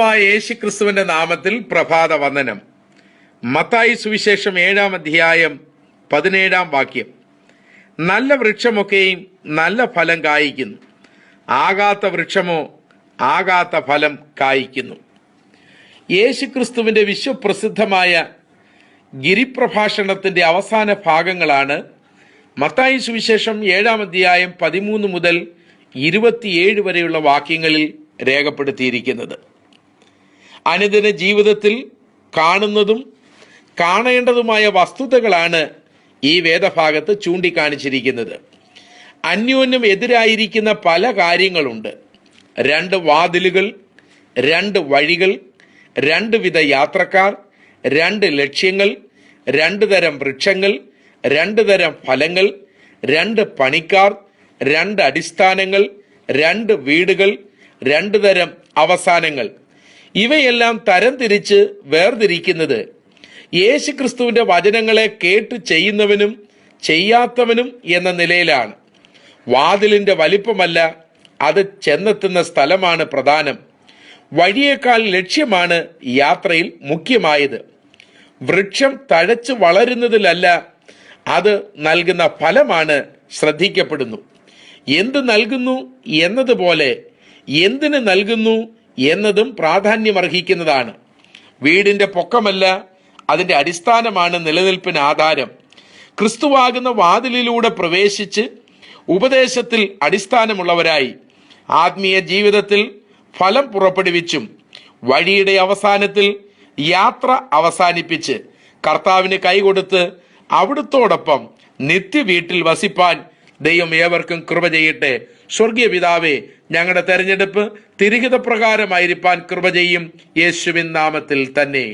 യേശു ക്രിസ്തുവിന്റെ നാമത്തിൽ പ്രഭാത വന്ദനം. മത്തായി സുവിശേഷം ഏഴാം അധ്യായം പതിനേഴാം വാക്യം. നല്ല വൃക്ഷമൊക്കെയും നല്ല ഫലം കായ്ക്കുന്നു. ആകാത്ത വൃക്ഷമോ ആകാത്ത ഫലം കായ്ക്കുന്നു. യേശു ക്രിസ്തുവിന്റെ വിശ്വപ്രസിദ്ധമായ ഗിരിപ്രഭാഷണത്തിന്റെ അവസാന ഭാഗങ്ങളാണ് മത്തായി സുവിശേഷം ഏഴാം അധ്യായം പതിമൂന്ന് മുതൽ ഇരുപത്തിയേഴ് വരെയുള്ള വാക്യങ്ങളിൽ രേഖപ്പെടുത്തിയിരിക്കുന്നത്. അനുദിന ജീവിതത്തിൽ കാണുന്നതും കാണേണ്ടതുമായ വസ്തുതകളാണ് ഈ വേദഭാഗത്ത് ചൂണ്ടിക്കാണിച്ചിരിക്കുന്നത്. അന്യോന്യം എതിരായിരിക്കുന്ന പല കാര്യങ്ങളുണ്ട്. രണ്ട് വാതിലുകൾ രണ്ട് വഴികൾ രണ്ട് വിധ യാത്രക്കാർ രണ്ട് ലക്ഷ്യങ്ങൾ രണ്ട് തരം വൃക്ഷങ്ങൾ രണ്ട് തരം ഫലങ്ങൾ രണ്ട് പണിക്കാർ രണ്ട് അടിസ്ഥാനങ്ങൾ രണ്ട് വീടുകൾ രണ്ട് തരം അവസാനങ്ങൾ. ഇവയെല്ലാം തരംതിരിച്ച് വേർതിരിക്കുന്നത് യേശുക്രിസ്തുവിന്റെ വചനങ്ങളെ കേട്ട് ചെയ്യുന്നവനും ചെയ്യാത്തവനും എന്ന നിലയിലാണ്. വാതിലിന്റെ വലിപ്പമല്ല അത് ചെന്നെത്തുന്ന സ്ഥലമാണ് പ്രധാനം. വഴിയേക്കാൾ ലക്ഷ്യമാണ് യാത്രയിൽ മുഖ്യമായത്. വൃക്ഷം തഴച്ചു വളരുന്നതിലല്ല അത് നൽകുന്ന ഫലമാണ് ശ്രദ്ധിക്കപ്പെടുന്നു. എന്ത് നൽകുന്നു എന്നതുപോലെ എന്തിന് നൽകുന്നു എന്നതും പ്രാധാന്യമർഹിക്കുന്നതാണ്. വീടിന്റെ പൊക്കമല്ല അതിന്റെ അടിസ്ഥാനമാണ് നിലനിൽപ്പിന് ആധാരം. ക്രിസ്തുവാകുന്ന വാതിലിലൂടെ പ്രവേശിച്ച് ഉപദേശത്തിൽ അടിസ്ഥാനമുള്ളവരായി ആത്മീയ ജീവിതത്തിൽ ഫലം പുറപ്പെടുവിച്ചും വഴിയുടെ അവസാനത്തിൽ യാത്ര അവസാനിപ്പിച്ച് കർത്താവിന് കൈകൊടുത്ത് അവിടുത്തോടൊപ്പം നിത്യവീട്ടിൽ വസിപ്പാൻ ദൈവം ഏവർക്കും കൃപ ചെയ്യട്ടെ. സ്വർഗീയ പിതാവേ ഞങ്ങളുടെ തെരഞ്ഞെടുപ്പ് തിരിഹിത പ്രകാരമായിരിക്കാൻ കൃപ ചെയ്യും. യേശുവിൻ നാമത്തിൽ തന്നെ.